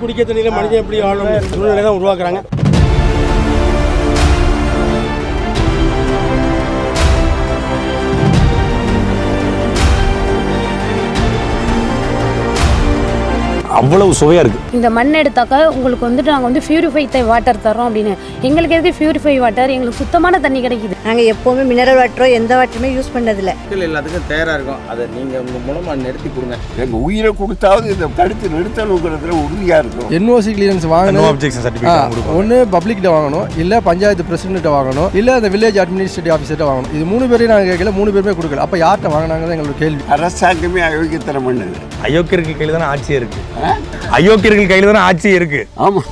குடிக்க தண்ணியில் மனிதன் எப்படி வாழணும் சூழ்நிலை தான் உருவாக்குறாங்க. அவ்வளவு சுவையா இருக்கு. இந்த மண் எடுத்தாக்கா உங்களுக்கு வந்துட்டு நாங்கள் வந்து பியூரிஃபை வாட்டர் தரோம் அப்படின்னு. எங்களுக்கு எதுக்கு பியூரிஃபை வாட்டர் எங்களுக்கு சுத்தமான தண்ணி கிடைக்குது. நாங்கள் எப்போவுமே மினரல் வாட்டரோ எந்த வாட்டருமே யூஸ் பண்ணதில்ல. மக்கள் எல்லாத்துக்கும் தயாராக இருக்கும். அதை நீங்கள் உங்கள் மூலமாக நிறுத்தி கொடுங்க. எங்கள் உயிரை கொடுத்தாவது இதை தடுத்து நிறுத்தணுங்கிறதுல உறுதியாக இருக்கும் என்ஓசி கிளியரன்ஸ் நோ வாங்கணும். அப்ஜெக்ஷன் சர்டிஃபிகேட் ஒன்று பப்ளிக்கிட்ட வாங்கணும். இல்லை பஞ்சாயத்து பிரசிடென்ட்ட வாங்கணும். இல்லை அந்த வில்லேஜ் அட்மினிஸ்ட்ரேட்டிவ் ஆஃபீஸர்ட்ட வாங்கணும். இது மூணு பேரையும் நாங்கள் கேட்கல மூணு பேருமே கொடுக்கல. அப்போ யார்கிட்ட வாங்கினாங்க எங்களோட கேள்வி. அரசாங்கமே அயோக்கியத்தனம் பண்ணுது. அயோக்கியர்கள் கையில் தானே ஆட்சியே இருக்கு. அயோக்கியர்கள் கையில் தானே ஆட்சி இருக்கு? ஆமாம்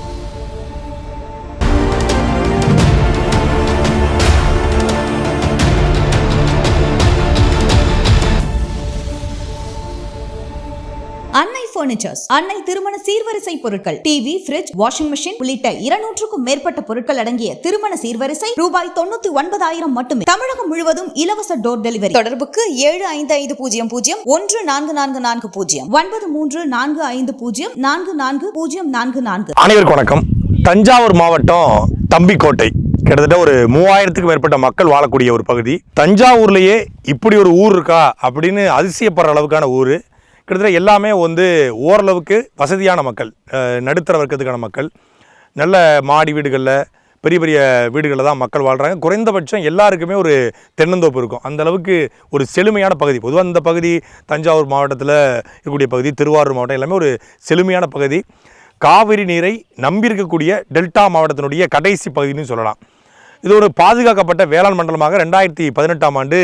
பர்னிச்சர்ஸ் அன்னை திருமண சீர்வரிசை பொருட்கள் டிவி பிரிட்ஜ் வாஷிங் மிஷின் உள்ளிட்ட இருநூற்றுக்கும் மேற்பட்ட பொருட்கள் அடங்கிய திருமண சீர்வரிசை ரூபாய் தொண்ணூத்தி ஒன்பதாயிரம் மட்டுமே. தமிழகம் முழுவதும் இலவச டோர் டெலிவரி தொடர்புக்கு ஏழு ஐந்து ஐந்து பூஜ்ஜியம் பூஜ்ஜியம் ஒன்று நான்கு நான்கு நான்கு பூஜ்ஜியம் ஒன்பது மூன்று நான்கு ஐந்து பூஜ்ஜியம் நான்கு நான்கு பூஜ்ஜியம் நான்கு நான்கு. அனைவருக்கும் வணக்கம். தஞ்சாவூர் மாவட்டம் தம்பிக்கோட்டை. கிட்டத்தட்ட ஒரு மூவாயிரத்துக்கு மேற்பட்ட மக்கள் வாழக்கூடிய ஒரு பகுதி. தஞ்சாவூர்லேயே இப்படி ஒரு ஊர் இருக்கா அப்படின்னு அதிசயப்படுற அளவுக்கான ஊர். கிட்டத்தட்ட எல்லாமே வந்து ஓரளவுக்கு வசதியான மக்கள் நடுத்தர வர்க்கத்துக்கான மக்கள். நல்ல மாடி வீடுகளில் பெரிய பெரிய வீடுகளில் தான் மக்கள் வாழ்கிறாங்க குறைந்தபட்சம் எல்லாருக்குமே ஒரு தென்னந்தோப்பு இருக்கும். அந்த அளவுக்கு ஒரு செழுமையான பகுதி. பொதுவாக இந்த பகுதி தஞ்சாவூர் மாவட்டத்தில் இருக்கக்கூடிய பகுதி திருவாரூர் மாவட்டம் எல்லாமே ஒரு செழுமையான பகுதி. காவிரி நீரை நம்பியிருக்கக்கூடிய டெல்டா மாவட்டத்தினுடைய கடைசி பகுதின்னு சொல்லலாம். இது ஒரு பாதுகாக்கப்பட்ட வேளாண் மண்டலமாக ரெண்டாயிரத்தி பதினெட்டாம் ஆண்டு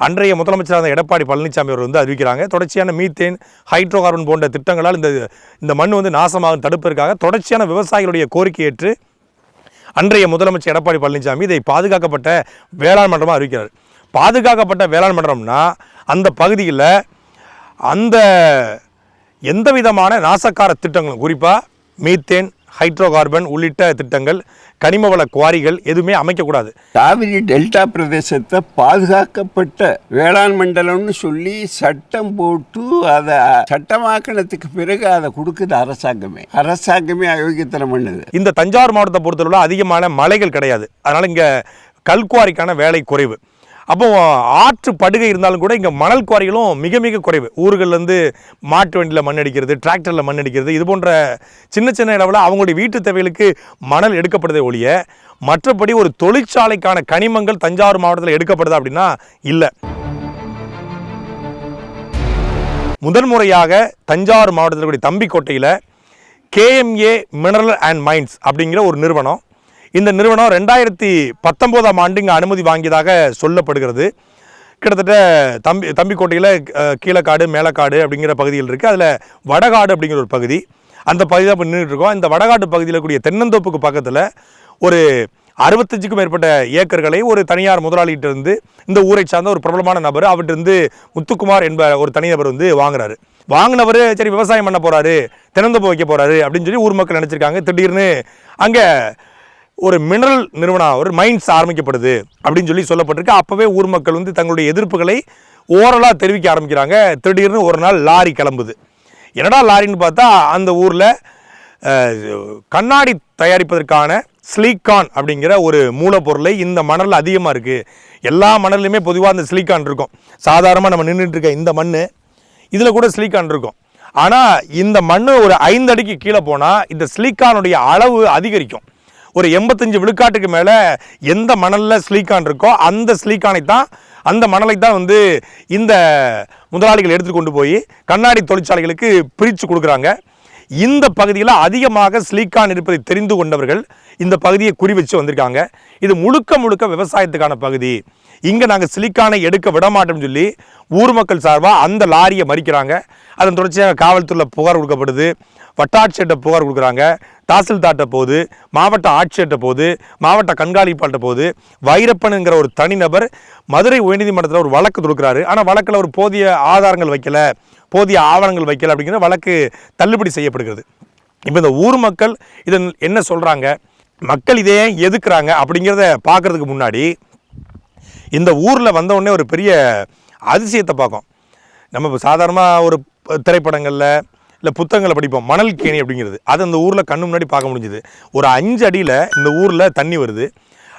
அன்றைய முதலமைச்சரான எடப்பாடி பழனிசாமி அவர் வந்து அறிவிக்கிறாங்க. தொடர்ச்சியான மீத்தேன் ஹைட்ரோ கார்பன் போன்ற திட்டங்களால் இந்த இந்த மண் வந்து நாசமாகும் தடுப்பதற்காக தொடர்ச்சியான விவசாயிகளுடைய கோரிக்கை ஏற்று அன்றைய முதலமைச்சர் எடப்பாடி பழனிசாமி இதை பாதுகாக்கப்பட்ட வேளாண் மன்றமாக அறிவிக்கிறார். பாதுகாக்கப்பட்ட வேளாண் மன்றம்னா அந்த பகுதியில் அந்த எந்த விதமான நாசக்கார திட்டங்களும் குறிப்பாக மீத்தேன் ஹைட்ரோ கார்பன் உள்ளிட்ட திட்டங்கள் கனிம வள குவாரிகள் எதுவுமே அமைக்கக்கூடாது. காவிரி டெல்டா பிரதேசத்தை பாதுகாக்கப்பட்ட வேளாண் மண்டலம்னு சொல்லி சட்டம் போட்டு அதை சட்டமாக்கினதுக்கு பிறகு அதை கொடுக்குது அரசாங்கமே. அரசாங்கமே அயோக்கியத்தனம் பண்ணுது. இந்த தஞ்சாவூர் மாவட்டத்தை பொறுத்தளவில் அதிகமான மலைகள் கிடையாது. அதனால் இங்கே கல்குவாரிக்கான வேலை குறைவு. அப்போ ஆற்று படுகை இருந்தாலும் கூட இங்கே மணல் குவாரிகளும் மிக மிக குறைவு. ஊர்கள்லேருந்து மாட்டு வண்டியில் மண் அடிக்கிறது டிராக்டரில் மண் அடிக்கிறது இது போன்ற சின்ன சின்ன இடவில் அவங்களுடைய வீட்டு தேவைகளுக்கு மணல் எடுக்கப்படுதே ஒழிய மற்றபடி ஒரு தொழிற்சாலைக்கான கனிமங்கள் தஞ்சாவூர் மாவட்டத்தில் எடுக்கப்படுதா அப்படின்னா இல்லை. முதன்முறையாக தஞ்சாவூர் மாவட்டத்தில் இருக்கக்கூடிய தம்பிக்கோட்டையில் கேஎம்ஏ மினரல் அண்ட் மைன்ஸ் அப்படிங்கிற ஒரு நிறுவனம் இந்த நிறுவனம் ரெண்டாயிரத்தி பத்தொம்போதாம் ஆண்டு இங்கே அனுமதி வாங்கியதாக சொல்லப்படுகிறது. கிட்டத்தட்ட தம்பி தம்பிக்கோட்டையில் கீழக்காடு மேலக்காடு அப்படிங்கிற பகுதிகள் இருக்குது அதில் வடகாடு அப்படிங்கிற ஒரு பகுதி. அந்த பகுதி தான் இப்போ நின்றுட்டு இருக்கோம். இந்த வடகாட்டு பகுதியில் கூடிய தென்னந்தோப்புக்கு பக்கத்தில் ஒரு அறுபத்தஞ்சுக்கும் மேற்பட்ட ஏக்கர்களை ஒரு தனியார் முதலாளிகிட்ட இருந்து இந்த ஊரை சார்ந்த ஒரு பிரபலமான நபர் அவர்கிட்ட இருந்து முத்துக்குமார் என்ப ஒரு தனிநபர் வந்து வாங்குறாரு. வாங்கினவர் சரி விவசாயம் பண்ண போகிறாரு தென்னந்தோப்பு வைக்க போகிறாரு அப்படின்னு சொல்லி ஊர் மக்கள் நினச்சிருக்காங்க. திடீர்னு அங்கே ஒரு மினரல் நிறுவனம் ஒரு மைன்ஸ் ஆரம்பிக்கப்படுது அப்படின்னு சொல்லி சொல்லப்பட்டிருக்கு. அப்போவே ஊர் மக்கள் வந்து தங்களுடைய எதிர்ப்புகளை ஓரலாக தெரிவிக்க ஆரம்பிக்கிறாங்க. திடீர்னு ஒரு நாள் லாரி கிளம்புது. என்னடா லாரின்னு பார்த்தா அந்த ஊரில் கண்ணாடி தயாரிப்பதற்கான ஸ்லீக்கான் அப்படிங்கிற ஒரு மூலப்பொருளை இந்த மணல் அதிகமாக இருக்குது எல்லா மணல்லையுமே பொதுவாக அந்த ஸ்லீக்கான் இருக்கும். சாதாரணமாக நம்ம நின்றுட்டு இருக்க இந்த மண் இதில் கூட ஸ்லீக்கான் இருக்கும். ஆனால் இந்த மண் ஒரு ஐந்து அடிக்கு கீழே போனால் இந்த ஸ்லீக்கானுடைய அளவு அதிகரிக்கும். ஒரு எண்பத்தஞ்சு விழுக்காட்டுக்கு மேலே எந்த மணலில் ஸ்லீக்கான் இருக்கோ அந்த ஸ்லீக்கானை தான் அந்த மணலை தான் வந்து இந்த முதலாளிகள் எடுத்து கொண்டு போய் கண்ணாடி தொழிற்சாலைகளுக்கு பிரித்து கொடுக்குறாங்க. இந்த பகுதியில் அதிகமாக ஸ்லீக்கான் இருப்பதை தெரிந்து கொண்டவர்கள் இந்த பகுதியை குறி வச்சு வந்திருக்காங்க. இது முழுக்க முழுக்க விவசாயத்துக்கான பகுதி. இங்கே நாங்கள் சிலிக்கானை எடுக்க விட மாட்டோம்னு சொல்லி ஊர் மக்கள் சார்பாக அந்த லாரியை மறிக்கிறாங்க. அதன் தொடர்ச்சியாக காவல்துறையில் புகார் கொடுக்கப்படுது. வட்டாட்சியர்கிட்ட புகார் கொடுக்குறாங்க. தாசில்தார்கிட்ட போகுது மாவட்ட ஆட்சியர்கிட்ட போகுது மாவட்ட கண்காணிப்பாள்கிட்ட போகுது. வைரப்பனுங்கிற ஒரு தனிநபர் மதுரை உயர்நீதிமன்றத்தில் ஒரு வழக்கு தொடுக்கிறாரு. ஆனால் வழக்கில் ஒரு போதிய ஆதாரங்கள் வைக்கல போதிய ஆவணங்கள் வைக்கல அப்படிங்கிற வழக்கு தள்ளுபடி செய்யப்படுகிறது. இப்போ இந்த ஊர் மக்கள் இதன் என்ன சொல்கிறாங்க மக்கள் இதே எதுக்குறாங்க அப்படிங்கிறத பார்க்கறதுக்கு முன்னாடி இந்த ஊரில் வந்தவுடனே ஒரு பெரிய அதிசயத்தை பார்க்கும் நம்ம இப்போ சாதாரணமாக ஒரு திரைப்படங்களில் இல்லை புத்தகங்களை படிப்போம். மணல் கேணி அப்படிங்கிறது. அது அந்த ஊரில் கண்ணு முன்னாடி பார்க்க முடிஞ்சுது. ஒரு அஞ்சு அடியில் இந்த ஊரில் தண்ணி வருது.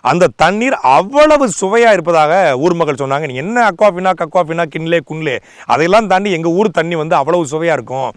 அந்த தண்ணீர் அவ்வளவு சுவையாக இருப்பதாக ஊர் மக்கள் சொன்னாங்க. நீ என்ன அக்வாஃபினா கக்வாஃபினா கிண்லே குன்லே அதையெல்லாம் தாண்டி எங்கள் ஊர் தண்ணி வந்து அவ்வளவு சுவையாக இருக்கும்.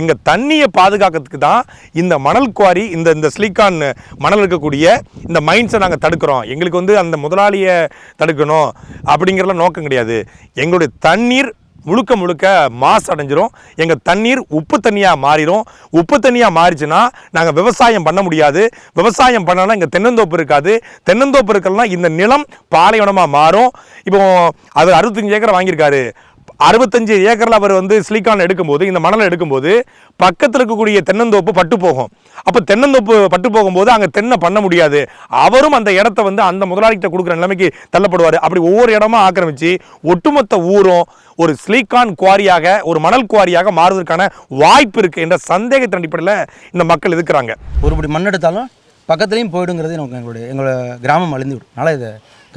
எங்கள் தண்ணியை பாதுகாக்கிறதுக்கு தான் இந்த மணல் குவாரி இந்த இந்த ஸ்லிகான் மணல் இருக்கக்கூடிய இந்த மைண்ட்ஸை நாங்கள் தடுக்கிறோம். எங்களுக்கு வந்து அந்த முதலாளியை தடுக்கணும் அப்படிங்கிறலாம் நோக்கம் கிடையாது. எங்களுடைய தண்ணீர் முழுக்க முழுக்க மாசு அடைஞ்சிரும். எங்கள் தண்ணீர் உப்பு தண்ணியாக மாறிடும் உப்பு தண்ணியாக மாறிச்சுன்னா நாங்கள் விவசாயம் பண்ண முடியாது. விவசாயம் பண்ணனா இங்கே தென்னந்தோப்பு இருக்காது. தென்னந்தோப்பு இருக்கலனா இந்த நிலம் பாலைவனமாக மாறும். இப்போ அது அறுபத்தஞ்சு ஏக்கர் வாங்கியிருக்காரு. அறுபத்தஞ்சு ஏக்கரில் அவர் வந்து சிலிக்கான் எடுக்கும்போது இந்த மணலை எடுக்கும்போது பக்கத்தில் இருக்கக்கூடிய தென்னந்தோப்பு பட்டு போகும். அப்போ தென்னந்தோப்பு பட்டு போகும்போது அங்கே தென்னை பண்ண முடியாது. அவரும் அந்த இடத்த வந்து அந்த முதலாளிகிட்ட கொடுக்குற நிலைமைக்கு தள்ளப்படுவார். அப்படி ஒவ்வொரு இடமா ஆக்கிரமிச்சு ஒட்டுமொத்த ஊரும் ஒரு ஸ்லீக்கான் குவாரியாக ஒரு மணல் குவாரியாக மாறுவதற்கான வாய்ப்பு இருக்குது என்ற சந்தேகத்தின் அடிப்படையில் இந்த மக்கள் இருக்கிறாங்க ஒருபடி மண் எடுத்தாலும் பக்கத்துலேயும் போயிடுங்கிறது நமக்கு எங்களுடைய எங்களோட கிராமம் அழிந்து விடும் அதனால் இதை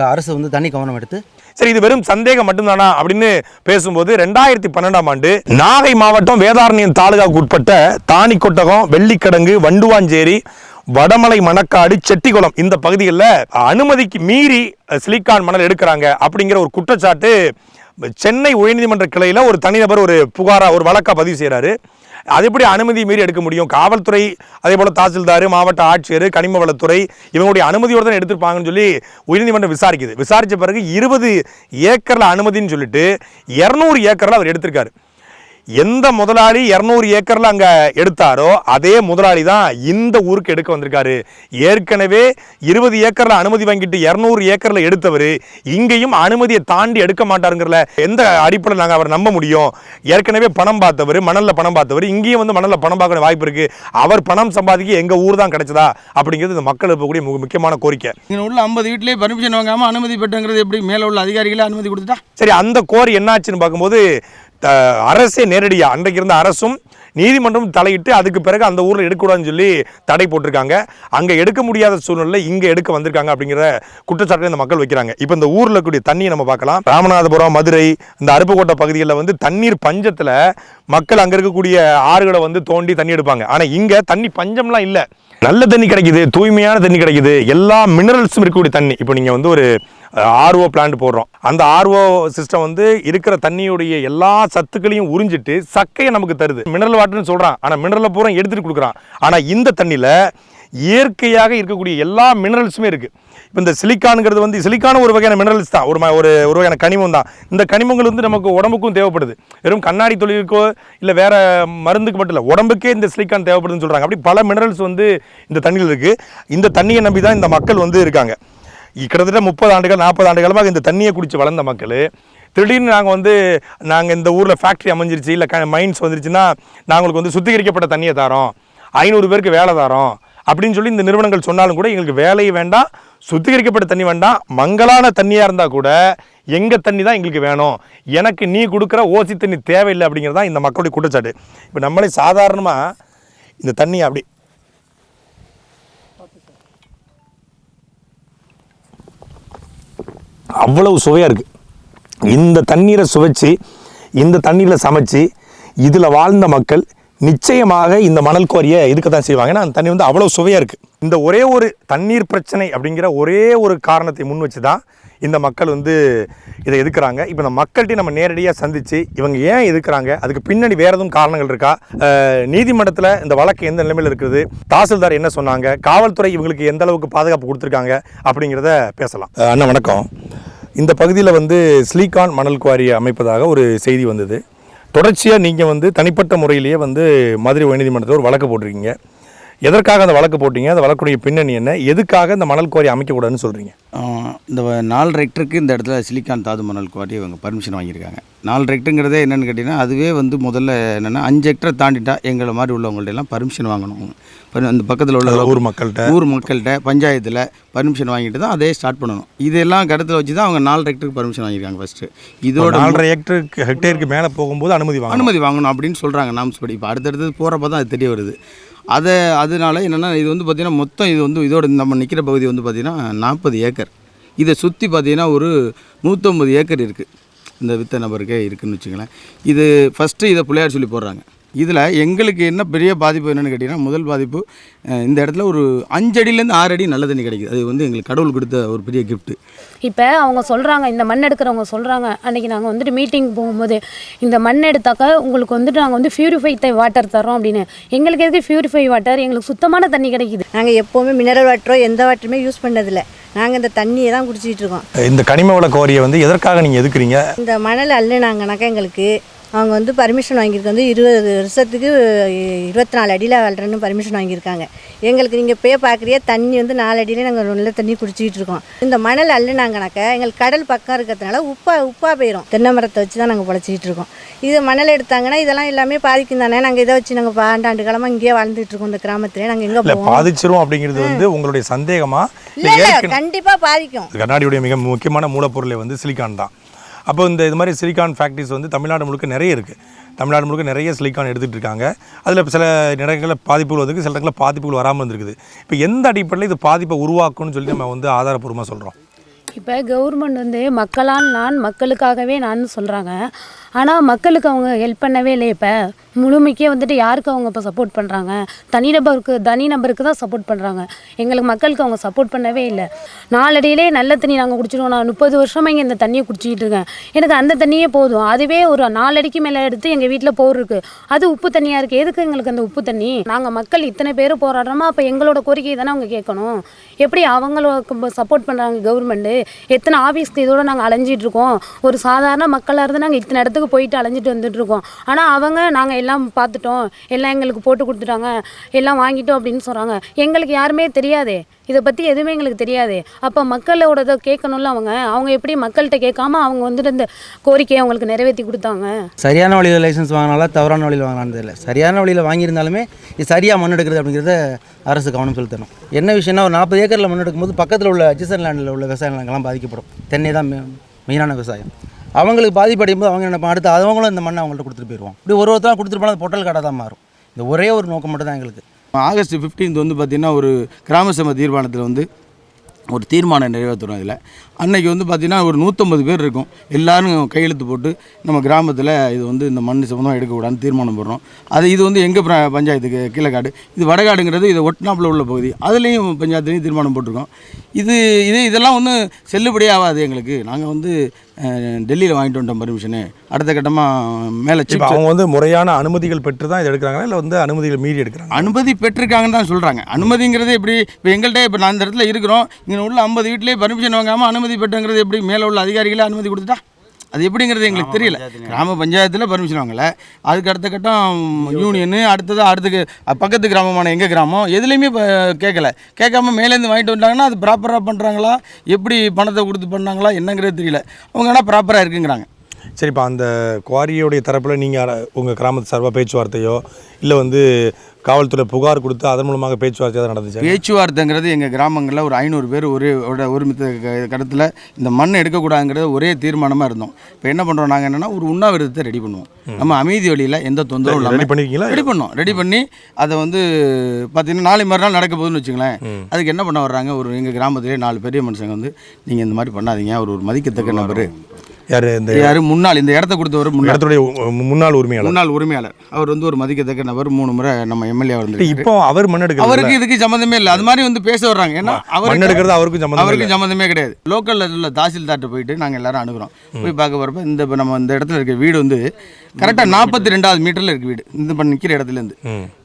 அரசு வந்து தனி கவனம் எடுத்து சரி இது வெறும் சந்தேகம் மட்டும்தானா அப்படின்னு பேசும்போது ரெண்டாயிரத்தி பன்னெண்டாம் ஆண்டு நாகை மாவட்டம் வேதாரண்யம் தாலுகாவுக்கு உட்பட்ட தானிக்கொட்டகம் வெள்ளிக்கிடங்கு வண்டுவாஞ்சேரி வடமலை மணக்காடு செட்டிக்குளம் இந்த பகுதிகளில் அனுமதிக்கு மீறி சிலிக்கான் மணல் எடுக்கிறாங்க அப்படிங்கிற ஒரு குற்றச்சாட்டு சென்னை உயர்நீதிமன்ற கிளையில் ஒரு தனிநபர் ஒரு புகாரா ஒரு வழக்காக பதிவு செய்கிறாரு அது எப்படி அனுமதி மீறி எடுக்க முடியும்? காவல்துறை அதே போல் தாசில்தார் மாவட்ட ஆட்சியர் கனிம வளத்துறை இவங்களுடைய அனுமதியோடு தான் எடுத்திருப்பாங்கன்னு சொல்லி உயர்நீதிமன்றம் விசாரிக்குது. விசாரித்த பிறகு இருபது ஏக்கரில் அனுமதின்னு சொல்லிட்டு இரநூறு ஏக்கரில் அவர் எடுத்திருக்காரு. எந்த முதலாளி இரநூறு ஏக்கரில் அங்கே எடுத்தாரோ அதே முதலாளி தான் இந்த ஊருக்கு எடுக்க வந்திருக்காரு. ஏற்கனவே இருபது ஏக்கரில் அனுமதி வாங்கிட்டு இரநூறு ஏக்கரில் எடுத்தவர் இங்கேயும் அனுமதியை தாண்டி எடுக்க மாட்டாருங்கிறல எந்த அடிப்படையில் நாங்கள் அவர் நம்ப முடியும்? ஏற்கனவே பணம் பார்த்தவர் மணலில் பணம் பார்த்தவர் இங்கேயும் வந்து மணலில் பணம் பார்க்க வாய்ப்பு இருக்குது அவர் பணம் சம்பாதிக்க எங்கள் ஊர் தான் கிடைச்சதா? அப்படிங்கிறது இந்த மக்கள் இருக்கக்கூடிய மிக முக்கியமான கோரிக்கை. இங்கே உள்ள ஐம்பது வீட்லேயே பர்மிஷன் வாங்காமல் அனுமதி பெற்றுங்கிறது எப்படி? மேலே உள்ள அதிகாரிகளே அனுமதி கொடுத்துட்டா? சரி அந்த கோர் என்னாச்சுன்னு பார்க்கும்போது அரசே நேரடியாக அன்றைக்கு இருந்த அரசும் நீதிமன்றம் தலையிட்டு அதுக்கு பிறகு அந்த ஊரில் எடுக்கக்கூடாதுன்னு சொல்லி தடை போட்டிருக்காங்க. அங்கே எடுக்க முடியாத சூழ்நிலை இங்கே எடுக்க வந்திருக்காங்க அப்படிங்கிற குற்றச்சாட்டை இந்த மக்கள் வைக்கிறாங்க. இப்போ இந்த ஊரில் கூடிய தண்ணியை நம்ம பார்க்கலாம். ராமநாதபுரம் மதுரை இந்த அருப்புக்கோட்டை பகுதிகளில் வந்து தண்ணீர் பஞ்சத்தில் மக்கள் அங்கே இருக்கக்கூடிய ஆறுகளை வந்து தோண்டி தண்ணி எடுப்பாங்க. ஆனால் இங்கே தண்ணி பஞ்சம்லாம் இல்லை. நல்ல தண்ணி கிடைக்குது தூய்மையான தண்ணி கிடைக்குது. எல்லா மினரல்ஸும் இருக்கக்கூடிய தண்ணி. இப்போ நீங்கள் வந்து ஒரு ஆர்ஓ பிளான்ட் போடுறோம். அந்த ஆர்ஓ சிஸ்டம் வந்து இருக்கிற தண்ணியுடைய எல்லா சத்துக்களையும் உறிஞ்சிட்டு சக்கையை நமக்கு தருது. மினரல் வாட்டர்னு சொல்கிறான் ஆனால் மினரலை பூரா எடுத்துகிட்டு கொடுக்குறான். ஆனால் இந்த தண்ணியில் இயற்கையாக இருக்கக்கூடிய எல்லா மினரல்ஸுமே இருக்குது இப்போ இந்த சிலிக்கானுங்கிறது வந்து சிலிக்கான ஒரு வகையான மினரல்ஸ் தான். ஒரு ம- ஒரு ஒரு வகையான கனிமம் தான். இந்த கனிமங்கள் வந்து நமக்கு உடம்புக்கும் தேவைப்படுது. வெறும் கண்ணாடி தொழிலுக்கோ இல்லை வேறு மருந்துக்கு மட்டும் இல்லை உடம்புக்கே இந்த சிலிக்கான் தேவைப்படுதுன்னு சொல்கிறாங்க அப்படி பல மினரல்ஸ் வந்து இந்த தண்ணியில் இருக்குது இந்த தண்ணியை நம்பி தான் இந்த மக்கள் வந்து இருக்காங்க. கிட்டத்தட்ட முப்பது ஆண்டுகள் நாற்பது ஆண்டுகளமாக இந்த தண்ணியை குடித்து வளர்ந்த மக்கள் திடீர்னு நாங்கள் வந்து நாங்கள் இந்த ஊரில் ஃபேக்ட்ரி அமைஞ்சிருச்சு இல்லை க மைன்ஸ் வந்துருச்சுன்னா நாங்களுக்கு வந்து சுத்திகரிக்கப்பட்ட தண்ணியை தரோம். ஐநூறு பேருக்கு வேலை தரோம். அப்படின்னு சொல்லி இந்த நிறுவனங்கள் சொன்னாலும் கூட எங்களுக்கு வேலை வேண்டாம் சுத்திகரிக்கப்பட்ட தண்ணி வேண்டாம். மங்கலான தண்ணியாக இருந்தால் கூட எங்கள் தண்ணி தான் எங்களுக்கு வேணும். எனக்கு நீ கொடுக்குற ஓசி தண்ணி தேவையில்லை அப்படிங்கிறது தான் இந்த மக்களுடைய குற்றச்சாட்டு. இப்போ நம்மளே சாதாரணமாக இந்த தண்ணி அப்படி. அவ்வளவு சுவையாக இருக்குது இந்த தண்ணீரை சுவைச்சு இந்த தண்ணீரில் சமைச்சு இதில் வாழ்ந்த மக்கள் நிச்சயமாக இந்த மணல் குவாரியை இதுக்கு தான் செய்வாங்க. ஏன்னா அந்த தண்ணி வந்து அவ்வளோ சுவையாக இருக்குது இந்த ஒரே ஒரு தண்ணீர் பிரச்சனை அப்படிங்கிற ஒரே ஒரு காரணத்தை முன் வச்சு தான் இந்த மக்கள் வந்து இதை எதுக்குறாங்க இப்போ இந்த மக்கள்கிட்ட நம்ம நேரடியாக சந்தித்து இவங்க ஏன் எதுக்குறாங்க அதுக்கு பின்னாடி வேறு எதுவும் காரணங்கள் இருக்கா? நீதிமன்றத்தில் இந்த வழக்கு எந்த நிலைமையில் இருக்குது? தாசில்தார் என்ன சொன்னாங்க? காவல்துறை இவங்களுக்கு எந்த அளவுக்கு பாதுகாப்பு கொடுத்துருக்காங்க? அப்படிங்கிறத பேசலாம். அண்ணா வணக்கம். இந்த பகுதியில் வந்து ஸ்லீகான் மணல் குவாரியை அமைப்பதாக ஒரு செய்தி வந்தது. தொடர்ச்சியாக நீங்கள் வந்து தனிப்பட்ட முறையிலேயே வந்து மதுரை உயர்நீதிமன்றத்தில் ஒரு வழக்கு போட்டிருக்கீங்க. எதற்காக அந்த வழக்கு போட்டீங்க? அந்த வழக்குடைய பின்னணி என்ன? எதுக்காக இந்த மணல் குவாரி அமைக்கக்கூடாதுன்னு சொல்கிறீங்க இந்த நாலு ரெக்டருக்கு இந்த இடத்துல சிலிக்கான் தாது மணல் குவாரி இவங்க பர்மிஷன் வாங்கியிருக்காங்க. நாலு ரெக்டருங்கிறதே என்னென்னு கேட்டிங்கன்னா அதுவே வந்து முதல்ல என்னென்னா அஞ்சு ஹெக்டர் தாண்டிட்டா எங்களை மாதிரி உள்ளவங்கள்ட்ட எல்லாம் பர்மிஷன் வாங்கணும். அந்த பக்கத்தில் உள்ள ஊர் மக்கள்கிட்ட? ஊர் மக்கள்கிட்ட பஞ்சாயத்தில் பர்மிஷன் வாங்கிட்டு தான் அதே ஸ்டார்ட் பண்ணணும். இதெல்லாம் கருத்தில் வச்சு தான் அவங்க நாலு ரெக்டருக்கு பர்மிஷன் வாங்கியிருக்காங்க ஃபஸ்ட்டு இதோட நாலரை ஹெக்டருக்கு ஹெக்டேருக்கு மேலே போகும்போது அனுமதி அனுமதி வாங்கணும் அப்படின்னு சொல்கிறாங்க நாம்ஸ் படி இப்போ அடுத்தடுத்தது போகிறப்ப தான் அது தெரிய வருது. அதை அதனால என்னென்னா இது வந்து பார்த்திங்கன்னா மொத்தம் இது வந்து இதோட நம்ம நிற்கிற பகுதி வந்து பார்த்திங்கன்னா நாற்பது ஏக்கர். இதை சுற்றி பார்த்திங்கன்னா ஒரு நூற்றம்பது ஏக்கர் இருக்குது இந்த வித்த நபருக்கே இருக்குதுன்னு வச்சுங்களேன் இது ஃபஸ்ட்டு இதை பிள்ளையார் சொல்லி போடுறாங்க. இதில் எங்களுக்கு என்ன பெரிய பாதிப்பு என்னென்னு கேட்டிங்கன்னா முதல் பாதிப்பு இந்த இடத்துல ஒரு அஞ்சு அடியிலேருந்து ஆறு அடி நல்ல தண்ணி கிடைக்குது. அது வந்து எங்களுக்கு கடவுள் கொடுத்த ஒரு பெரிய கிஃப்ட்டு இப்போ அவங்க சொல்கிறாங்க இந்த மண் எடுக்கிறவங்க சொல்கிறாங்க அன்றைக்கி நாங்கள் வந்துட்டு மீட்டிங் போகும்போது இந்த மண் எடுத்தாக்கா உங்களுக்கு வந்துட்டு நாங்கள் வந்து பியூரிஃபை வாட்டர் தரோம் அப்படின்னு. எங்களுக்கு எதுக்கு பியூரிஃபை வாட்டர் எங்களுக்கு சுத்தமான தண்ணி கிடைக்குது. நாங்கள் எப்போவுமே மினரல் வாட்டரோ எந்த வாட்டருமே யூஸ் பண்ணதில்லை. நாங்கள் இந்த தண்ணியை தான் குடிச்சிட்டு இருக்கோம். இந்த கனிம வள குவாரியை வந்து எதற்காக நீங்கள் எதுக்குறீங்க? இந்த மணல் அள்ளுனாங்கனாக்கா எங்களுக்கு அவங்க வந்து பர்மிஷன் வாங்கியிருக்கு. வந்து இருபது வருஷத்துக்கு இருபத்தி நாலு அடியில் வாழ்றேன்னு பர்மிஷன் வாங்கியிருக்காங்க. எங்களுக்கு நீங்கள் போய் பார்க்குறிய தண்ணி வந்து நாலு அடியிலே நாங்கள் நல்ல தண்ணி குடிச்சிக்கிட்டு இருக்கோம். இந்த மணல் அள்ளுனாங்கனாக்கா எங்களுக்கு கடல் பக்கம் இருக்கிறதுனால உப்பா உப்பாக போயிடும் தென்னை மரத்தை வச்சு தான் நாங்கள் பொழைச்சிக்கிட்டு இருக்கோம். இது மணல் எடுத்தாங்கன்னா இதெல்லாம் எல்லாமே பாதிக்கும் தானே. நாங்கள் இதை வச்சு நாங்கள் ஆண்டாண்டு காலமாக இங்கேயே வாழ்ந்துட்டு இருக்கோம் இந்த கிராமத்திலே. நாங்கள் எங்கே போவோம்? பாதிச்சிரும் அப்படிங்கிறது வந்து உங்களுடைய சந்தேகமா? இல்லை இல்லை இல்லை ஏற்கனவே கண்டிப்பாக பாதிக்கும். கண்ணாடியுடைய மிக முக்கியமான மூலப்பொருளை வந்து சிலிக்கான் தான். அப்போ இந்த இது மாதிரி சிலிக்கான் ஃபேக்ட்ரிஸ் வந்து தமிழ்நாடு முழுக்க நிறைய இருக்குது தமிழ்நாடு முழுக்க நிறைய சிலிக்கான் எடுத்துகிட்டு இருக்காங்க. அதில் சில இடங்களில் பாதிப்புகள் வந்து சில இடங்களில் பாதிப்புகள் வராமல் இருந்திருக்குது இப்போ எந்த அடிப்படையில் இது பாதிப்பை உருவாக்கும்னு சொல்லி நம்ம வந்து ஆதாரப்பூர்வமாக சொல்கிறோம் இப்போ கவர்மெண்ட் வந்து மக்களால் நான் மக்களுக்காகவே நான் சொல்கிறாங்க ஆனால் மக்களுக்கு அவங்க ஹெல்ப் பண்ணவே இல்லை இப்போ. முழுமைக்கே வந்துட்டு யாருக்கு அவங்க இப்போ சப்போர்ட் பண்ணுறாங்க தனிநபருக்கு தனி நபருக்கு தான் சப்போர்ட் பண்ணுறாங்க எங்களுக்கு மக்களுக்கு அவங்க சப்போர்ட் பண்ணவே இல்லை. நாலடியிலே நல்ல தண்ணி நாங்கள் குடிச்சிடுவோம் நான் முப்பது வருஷமாக இங்கே இந்த தண்ணியை குடிச்சிக்கிட்டு இருக்கேன். எனக்கு அந்த தண்ணியே போதும். அதுவே ஒரு நாலடிக்கு மேலே எடுத்து எங்கள் வீட்டில் போர் இருக்குது அது உப்பு தண்ணியாக இருக்குது எதுக்கு எங்களுக்கு அந்த உப்பு தண்ணி? நாங்கள் மக்கள் இத்தனை பேர் போராடுறோமா? அப்போ எங்களோட கோரிக்கை தானே அவங்க கேட்கணும். எப்படி அவங்களுக்கு சப்போர்ட் பண்ணுறாங்க கவர்மெண்ட்டு எத்தனை ஆஃபீஸ்க்கு இதோட நாங்கள் அலைஞ்சிட்ருக்கோம் ஒரு சாதாரண மக்களாக இருந்து நாங்கள் இத்தனை இடத்துக்கு போயிட்டு அலைஞ்சிட்டு வந்துட்டுருக்கோம் ஆனால் அவங்க நாங்கள் எல்லாம் பார்த்துட்டோம் எல்லாம் எங்களுக்கு போட்டு கொடுத்துட்டாங்க எல்லாம் வாங்கிட்டோம் அப்படின்னு சொல்கிறாங்க எங்களுக்கு யாருமே தெரியாதே. இதை பற்றி எதுவுமே எங்களுக்கு தெரியாது. அப்போ மக்களோட இதை கேட்கணும்ல அவங்க. அவங்க எப்படி மக்கள்கிட்ட கேட்காம அவங்க வந்துட்டு இந்த கோரிக்கையை அவங்களுக்கு நிறைவேற்றி கொடுத்தாங்க? சரியான வழியில் லைசன்ஸ் வாங்கினால தவறான வழியில் வாங்கினான்னு தெரியல. சரியான வழியில் வாங்கியிருந்தாலுமே இது சரியாக மண் எடுக்கிறது அப்படிங்கிறத அரசு கவனம் செலுத்தணும். என்ன விஷயம்னா ஒரு நாற்பது ஏக்கரில் மண் எடுக்கும்போது பக்கத்தில் உள்ள அட்ஜசன் லேண்டில் உள்ள விவசாய நிலங்கள்லாம் பாதிக்கப்படும். தென்னை தான் மெ- மெயினான விவசாயம். அவங்களுக்கு பாதிப்படையும் போது அவங்க நினைப்பாங்க அடுத்து அவங்களும் இந்த மண்ணை அவங்கள்ட்ட கொடுத்துட்டு போயிடுவோம் இப்படி ஒரு ஒருத்தராக கொடுத்துட்டு போனால் அது பொட்டல் கடை தான் மாறும். இந்த ஒரே ஒரு நோக்கம் மட்டும் தான் எங்களுக்கு. ஆகஸ்ட் 15th வந்து பார்த்திங்கன்னா ஒரு கிராம சபை தீர்மானத்தில் வந்து ஒரு தீர்மானம் நிறைவேற்றணும் இதில். அன்னைக்கு வந்து பார்த்திங்கன்னா ஒரு நூற்றம்பது பேர் இருக்கும். எல்லாரும் கையெழுத்து போட்டு நம்ம கிராமத்தில் இது வந்து இந்த மண் சம்மந்தமாக எடுக்கக்கூடாதுன்னு தீர்மானம் போடுறோம். அது இது வந்து எங்கள் பஞ்சாயத்துக்கு கீழக்காடு. இது வடகாடுங்கிறது இது ஒட்டினாப்பில் உள்ள பகுதி. அதுலேயும் பஞ்சாயத்துலேயும் தீர்மானம் போட்டிருக்கோம். இது இது இதெல்லாம் ஒன்றும் செல்லுபடியாகாது எங்களுக்கு. நாங்கள் வந்து டெல்லியில் வாங்கிட்டு வந்துட்டோம் பர்மிஷனு அடுத்த கட்டமாக மேலே சிப்ஸ் அவங்க வந்து முறையான அனுமதிகள் பெற்று தான் இதை எடுக்கிறாங்களா? இல்லை வந்து அனுமதிகள் மீறி எடுக்கிறாங்க அனுமதி பெற்றிருக்காங்கன்னு தான் சொல்கிறாங்க அனுமதிங்கிறது எப்படி இப்போ எங்கள்கிட்ட இப்போ நான் இந்த இடத்துல இருக்கிறோம். இங்கே உள்ள ஐம்பது வீட்டிலே பர்மிஷன் வாங்காமல் அனுமதி பெற்றுங்கிறது எப்படி மேலே உள்ள அதிகாரிகளே அனுமதி கொடுத்துட்டா? அது எப்படிங்கிறது எங்களுக்கு தெரியல. கிராம பஞ்சாயத்தில் பர்மிஷன் வாங்கலை. அதுக்கு அடுத்த கட்டம் யூனியனு அடுத்தது அடுத்துக்கு பக்கத்து கிராமமான எங்கள் கிராமம் எதுலேயுமே இப்போ கேட்கல கேட்காம மேலேருந்து வாங்கிட்டு வந்துட்டாங்கன்னா அது ப்ராப்பராக பண்ணுறாங்களா எப்படி பணத்தை கொடுத்து பண்ணாங்களா? என்னங்கிறது தெரியல. அவங்க ஆனால் ப்ராப்பராக இருக்குங்கிறாங்க. சரிப்பா அந்த குவாரியோடைய தரப்பில் நீங்கள் உங்கள் கிராமத்து சார்பாக பேச்சுவார்த்தையோ இல்லை வந்து காவல்துறை புகார் கொடுத்து அதன் மூலமாக பேச்சுவார்த்தை தான் நடந்துச்சு? பேச்சுவார்த்தைங்கிறது எங்கள் கிராமங்களில் ஒரு ஐநூறு பேர் ஒரே ஒரு ஒருமித்த க- கருத்தில் இந்த மண் எடுக்கக்கூடாதுங்கிறது ஒரே தீர்மானமாக இருந்தோம். இப்போ என்ன பண்ணுறோம் நாங்கள் என்னென்னா ஒரு உண்ணாவிரதத்தை ரெடி பண்ணுவோம். நம்ம அமைதி வழியில் எந்த தொந்தரவும் ரெடி பண்ணிருக்கீங்களா? ரெடி பண்ணோம். ரெடி பண்ணி அதை வந்து பார்த்தீங்கன்னா நாளை மறுநாள் நடக்க போகுதுன்னு வச்சுங்களேன் அதுக்கு என்ன பண்ண வர்றாங்க? ஒரு எங்கள் கிராமத்திலே நாலு பெரிய மனுஷங்க வந்து நீங்கள் இந்த மாதிரி பண்ணாதீங்க. அவர் ஒரு மதிக்கத்தக்க நபர். யார் இந்த யார்? முன்னாள் இந்த இடத்த கொடுத்தவர் இடத்துடைய முன்னாள் உரிமையாளர். முன்னாள் உரிமையாளர். அவர் வந்து ஒரு மதிக்கத்தக்க நபர். மூணு முறை நம்ம எம்எல்ஏ வந்து இப்போ அவர் மண் எடுக்கிறது அவருக்கு இதுக்கு சம்மந்தமே இல்லை. அது மாதிரி வந்து பேச வர்றாங்க. ஏன்னா மண் அவருக்கு எடுக்கிறது அவருக்கும் சம்மந்தம் அவருக்கும் சம்மந்தமே கிடையாது. லோக்கலில் உள்ள தாசில்தார்ட்ட போயிட்டு நாங்கள் எல்லாரும் அணுகிறோம். போய் பார்க்க போகிறப்ப இந்த இப்ப நம்ம இந்த இடத்துல இருக்க வீடு வந்து கரெக்டாக நாற்பத்தி ரெண்டாவது மீட்டரில் இருக்கு வீடு. இந்த இப்போ நிற்கிற இடத்துலேருந்து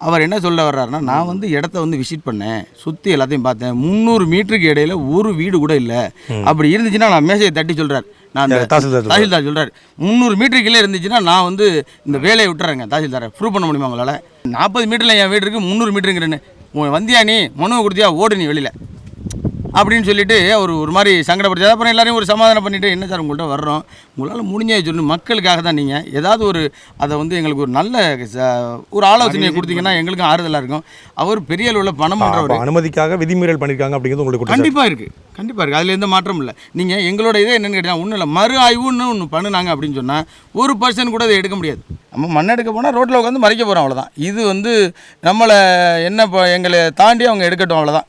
அவர் என்ன சொல்ல வர்றாருன்னா நான் வந்து இடத்த வந்து விசிட் பண்ணேன். சுற்றி எல்லாத்தையும் பார்த்தேன். முந்நூறு மீட்டருக்கு இடையில ஒரு வீடு கூட இல்லை. அப்படி இருந்துச்சுன்னா நான் மேசையை தட்டி சொல்கிறார் நான் தாசில்தார் சொல்றாரு. தாசில்தார் சொல்கிறார் முந்நூறு மீட்டருக்கு கீழே இருந்துச்சுன்னா நான் வந்து இந்த வேலையை விட்டுறேங்க தாசில்தாரை. ப்ரூவ் பண்ண முடியுமா உங்களால்? நாற்பது மீட்டரில் என் வீடு இருக்குது முந்நூறு மீட்டருங்கிறேன்னு உன் வந்தியா நீ மனுவை கொடுத்தியா ஓடு நீ வெளியில். அப்படின்னு சொல்லிட்டு அவர் ஒரு மாதிரி சங்கடப்படுத்தி அப்புறம் எல்லாரையும் ஒரு சமாதானம் பண்ணிட்டு என்ன சார் உங்கள்கிட்ட வர்றோம்? உங்களால் முடிஞ்ச சொல்லி மக்களுக்காக தான் நீங்கள் ஏதாவது ஒரு அதை வந்து எங்களுக்கு ஒரு நல்ல ஒரு ஆலோசனையை கொடுத்தீங்கன்னா எங்களுக்கும் ஆறுதலாக இருக்கும். அவர் பெரிய அளவில் பணம் பண்ணுறவர் அனுமதிக்காக விதிமீறல் பண்ணியிருக்காங்க அப்படிங்கிறது உங்களுக்கு. கண்டிப்பாக இருக்குது கண்டிப்பாக இருக்குது அதில் எந்த மாற்றமும் இல்லை. நீங்கள் எங்களோட இதே என்னென்னு கேட்டீங்கன்னா ஒன்றும் இல்லை. மறு ஆய்வுன்னு ஒன்று பண்ணுனாங்க அப்படின்னு சொன்னால் ஒரு பர்சன் கூட அதை எடுக்க முடியாது. நம்ம மண் எடுக்க போனால் ரோட்டில் உட்காந்து மறைக்க போகிறோம் அவ்வளோதான் இது வந்து நம்மளை என்ன இப்போ எங்களை தாண்டி அவங்க எடுக்கட்டும் அவ்வளோதான்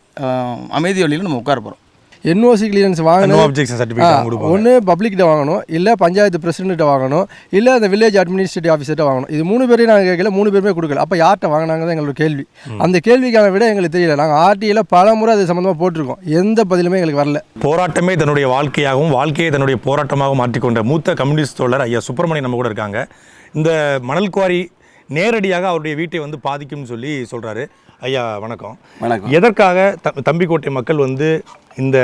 அமைதி வழியில் நம்ம உட்கார போகிறோம் என்ஓசி கிளியரன்ஸ் வாங்கணும் அப்ஜெக்ஷன் சர்டிஃபிகேட் ஒன்று பப்ளிக்கிட்ட வாங்கணும் இல்லை பஞ்சாயத்து பிரசிடென்ட்ட வாங்கணும் இல்லை அந்த வில்லேஜ் அட்மினிஸ்ட்ரேட்டிவ் ஆஃபீஸர்கிட்ட வாங்கணும். இது மூணு பேரையும் நாங்கள் கேட்கல மூணு பேருமே கொடுக்கல. அப்போ யார்கிட்ட வாங்கினாங்க எங்களோட கேள்வி. அந்த கேள்விக்கான விட எங்களுக்கு தெரியல. நாங்கள் ஆர்டியில் பல முறை அது சம்மந்தமாக போட்டிருக்கோம். எந்த பதிலுமே எங்களுக்கு வரல. போராட்டமே தன்னுடைய வாழ்க்கையாகவும் வாழ்க்கையை தன்னுடைய போராட்டமாகவும் மாற்றிக்கொண்ட மூத்த கம்யூனிஸ்ட் தோழர் ஐயா சுப்பிரமணியன் நம்ம கூட இருக்காங்க. இந்த மணல் குவாரி நேரடியாக அவருடைய வீட்டை வந்து பாதிக்கும்னு சொல்லி சொல்றாரு. ஐயா வணக்கம். வணக்கம். எதற்காக த தம்பிக்கோட்டை மக்கள் வந்து இந்த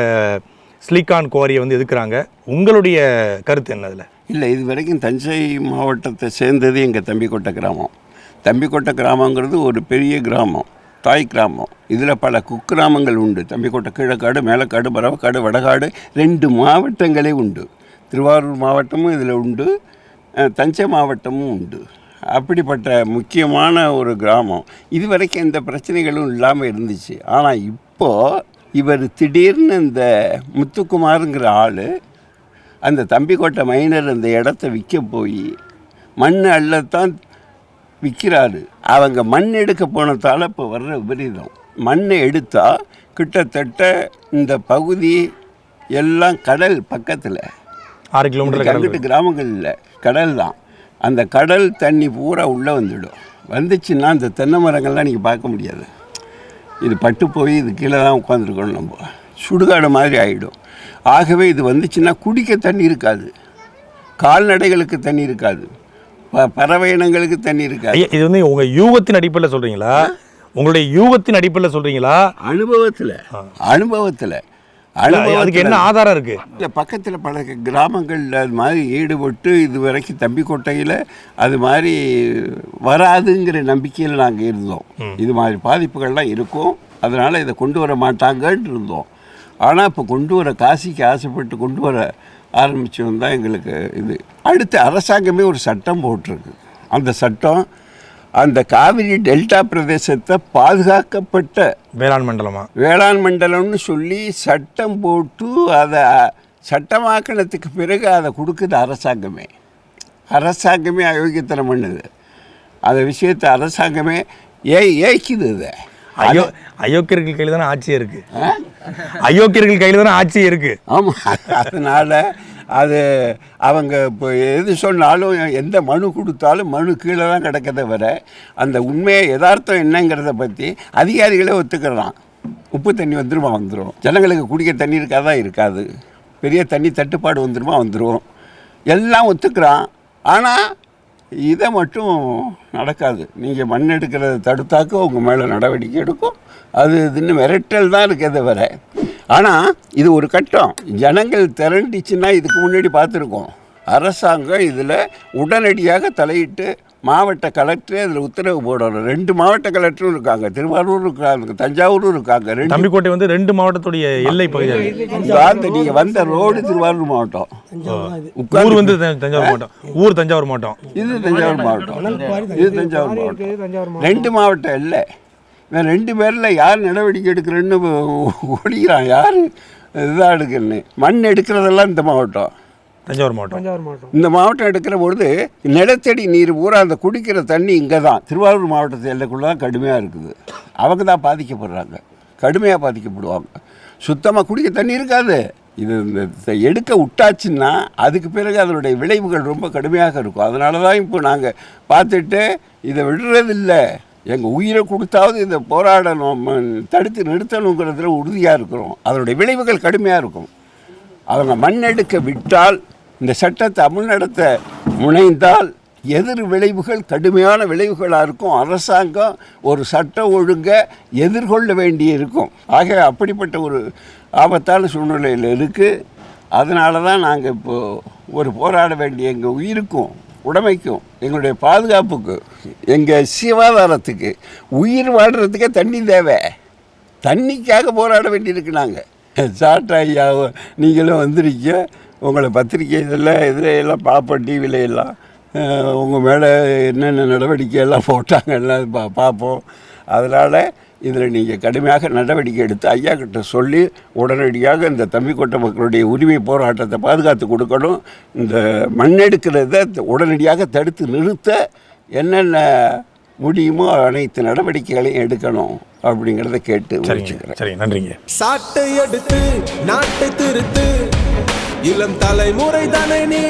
ஸ்லீகான் குவாரியை வந்து எதுக்குறாங்க? உங்களுடைய கருத்து என்ன அதில்? இல்லை இது வரைக்கும் தஞ்சை மாவட்டத்தை சேர்ந்தது எங்கள் தம்பிக்கோட்டை கிராமம். தம்பிக்கோட்டை கிராமங்கிறது ஒரு பெரிய கிராமம் தாய் கிராமம். இதில் பல குக்கிராமங்கள் உண்டு. தம்பிக்கோட்டை கீழக்காடு மேலக்காடு பரவக்காடு வடகாடு ரெண்டு மாவட்டங்களே உண்டு. திருவாரூர் மாவட்டமும் இதில் உண்டு. தஞ்சை மாவட்டமும் உண்டு. அப்படிப்பட்ட முக்கியமான ஒரு கிராமம். இது வரைக்கும் எந்த பிரச்சனைகளும் இல்லாமல் இருந்துச்சு. ஆனால் இப்போது இவர் திடீர்னு இந்த முத்துக்குமாருங்கிற ஆள் அந்த தம்பிக்கோட்டை மைனர் அந்த இடத்த விற்க போய் மண் அள்ளத்தான் விற்கிறாரு அவங்க மண் எடுக்க போனதால் இப்போ வர்ற விபரீதம். மண்ணை எடுத்தால் கிட்டத்தட்ட இந்த பகுதி எல்லாம் கடல் பக்கத்தில். ஆறு கிலோமீட்டர் அங்கிட்டு கிராமங்கள் இல்லை கடல் தான். அந்த கடல் தண்ணி பூரா உள்ளே வந்துடும். வந்துச்சுன்னா அந்த தென்னை மரங்கள்லாம் நீங்கள் பார்க்க முடியாது. இது பட்டு போய் இது கீழே தான் உட்காந்துருக்கணும் நம்ம. சுடுகாடு மாதிரி ஆகிடும் ஆகவே இது வந்துச்சுன்னா குடிக்க தண்ணி இருக்காது. கால்நடைகளுக்கு தண்ணி இருக்காது. ப பறவை இனங்களுக்கு தண்ணி இருக்காது. இது வந்து உங்க யூகத்தின் அடிப்படையில் சொல்றீங்களா? உங்களுடைய யூகத்தின் அடிப்படையில் சொல்றீங்களா? அனுபவத்தில் அனுபவத்தில். அதுக்கு என்ன ஆதாரம் இருக்கு? இந்த பக்கத்தில் பல கிராமங்களில் அது மாதிரி ஈடுபட்டு இது வரைக்கும் தம்பிக்கோட்டையில் அது மாதிரி வராதுங்கிற நம்பிக்கையில் நாங்கள் இருந்தோம். இது மாதிரி பாதிப்புகள்லாம் இருக்கும். அதனால் இதை கொண்டு வர மாட்டாங்கன்னு இருந்தோம். ஆனால் இப்போ கொண்டு வர காசிக்கு ஆசைப்பட்டு கொண்டு வர ஆரம்பித்தவன் தான் எங்களுக்கு இது. அடுத்து அரசாங்கமே ஒரு சட்டம் போட்டிருக்கு. அந்த சட்டம் அந்த காவிரி டெல்டா பிரதேசத்தை பாதுகாக்கப்பட்ட வேளாண் மண்டலமா? வேளாண் மண்டலம்னு சொல்லி சட்டம் போட்டு அதை சட்டமாக்கினத்துக்கு பிறகு அதை கொடுக்குது அரசாங்கமே. அரசாங்கமே அயோக்கியத்தனம் பண்ணுது. அந்த விஷயத்தை அரசாங்கமே ஏ ஏய்க்குது இதை. ஐயோ அயோக்கியர்கள் கையில் தானே ஆட்சியே இருக்கு. அயோக்கியர்கள் கையில் தானே ஆட்சியே இருக்கு. ஆமாம் அதனால் அது அவங்க இப்போ எது சொன்னாலும் எந்த மனு கொடுத்தாலும் மனு கீழே தான் கிடக்கதை வர அந்த உண்மையை யதார்த்தம் என்னங்கிறத பற்றி அதிகாரிகளே ஒத்துக்கிறான் உப்பு தண்ணி வந்துருமா வந்துடும் ஜனங்களுக்கு குடிக்க தண்ணி இருக்காதா இருக்காது. பெரிய தண்ணி தட்டுப்பாடு வந்துருமா வந்துடும் எல்லாம் ஒத்துக்கிறான். ஆனால் இதை மட்டும் நடக்காது. நீங்கள் மண் எடுக்கிறத தடுத்தாக்க உங்கள் மேலே நடவடிக்கை எடுக்கும். அது இதுன்னு மிரட்டல் தான் இருக்கிறத வர ஆனால் இது ஒரு கட்டம். ஜனங்கள் திரண்டுச்சுன்னா இதுக்கு முன்னாடி பார்த்துருக்கோம். அரசாங்கம் இதில் உடனடியாக தலையிட்டு மாவட்ட கலெக்டரே அதில் உத்தரவு போடணும். ரெண்டு மாவட்ட கலெக்டரும் இருக்காங்க. திருவாரூர் இருக்காங்க தஞ்சாவூரும் இருக்காங்க. ரெண்டு தம்பிக்கோட்டை வந்து ரெண்டு மாவட்டத்துடைய எல்லை பகுதியாக நீங்கள் வந்த ரோடு திருவாரூர் மாவட்டம். ஊர் வந்து தஞ்ச- தஞ்சாவூர் மாவட்டம். ஊர் தஞ்சாவூர் மாவட்டம். இது தஞ்சாவூர் மாவட்டம். இது தஞ்சாவூர் மாவட்டம். ரெண்டு மாவட்டம் இல்லை. இவன் ரெண்டு பேரில் யார் நடவடிக்கை எடுக்கிறேன்னு ஓடிக்கிறான். யார்? இதாக எடுக்கிறேன்னு மண் எடுக்கிறதெல்லாம் இந்த மாவட்டம். தஞ்சாவூர் மாவட்டம். இந்த மாவட்டம் எடுக்கிற பொழுது நிலத்தடி நீர் பூரா அந்த குடிக்கிற தண்ணி இங்கே தான் திருவாரூர் மாவட்டத்து எல்லைக்குள்ளே தான் கடுமையாக இருக்குது. அவங்க தான் பாதிக்கப்படுறாங்க. கடுமையாக பாதிக்கப்படுவாங்க. சுத்தமாக குடிக்க தண்ணி இருக்காது. இது இந்த எடுக்க விட்டாச்சுன்னா அதுக்கு பிறகு அதனுடைய விளைவுகள் ரொம்ப கடுமையாக இருக்கும். அதனால தான் இப்போ நாங்கள் பார்த்துட்டு இதை விடுறதில்லை. எங்கள் உயிரை கொடுத்தாவது இதை போராடணும் தடுத்து நிறுத்தணுங்கிறதுல உறுதியாக இருக்கிறோம். அதனுடைய விளைவுகள் கடுமையாக இருக்கும். அவங்க மண்ணெடுக்க விட்டால் இந்த சட்டத்தை அமுல்நடத்த முனைந்தால் எதிர் விளைவுகள் கடுமையான விளைவுகளாக இருக்கும். அரசாங்கம் ஒரு சட்ட ஒழுங்கை எதிர்கொள்ள வேண்டி இருக்கும் ஆக அப்படிப்பட்ட ஒரு ஆபத்தான சூழ்நிலையில் இருக்குது அதனால தான் நாங்கள் இப்போது ஒரு போராட வேண்டிய எங்கள் உயிருக்கும். உடைமைக்கும் எங்களுடைய பாதுகாப்புக்கு எங்கள் சிவாதாரத்துக்கு உயிர் வாழ்கிறதுக்கே தண்ணி தேவை. தண்ணிக்காக போராட வேண்டியிருக்கு நாங்கள் சாட்டா ஐயா நீங்களும் வந்திருக்கீங்க. உங்களை பத்திரிக்கை இதில் இதில் எல்லாம் பார்ப்போம் டிவியில எல்லாம். உங்கள் மேலே என்னென்ன நடவடிக்கை எல்லாம் போட்டாங்க எல்லாம் பா பார்ப்போம். அதனால் இதில் நீங்கள் கடுமையாக நடவடிக்கை எடுத்து ஐயா கிட்ட சொல்லி உடனடியாக இந்த தம்பிக்கோட்டை மக்களுடைய உரிமை போராட்டத்தை பாதுகாத்து கொடுக்கணும். இந்த மண்ணெடுக்கிறத உடனடியாக தடுத்து நிறுத்த என்னென்ன முடியுமோ அனைத்து நடவடிக்கைகளையும் எடுக்கணும் அப்படிங்கிறத கேட்டு சரி நன்றிங்க. சாட்டை எடுத்து நாட்டை திருத்து. இளம் தலைமுறை தானே நீ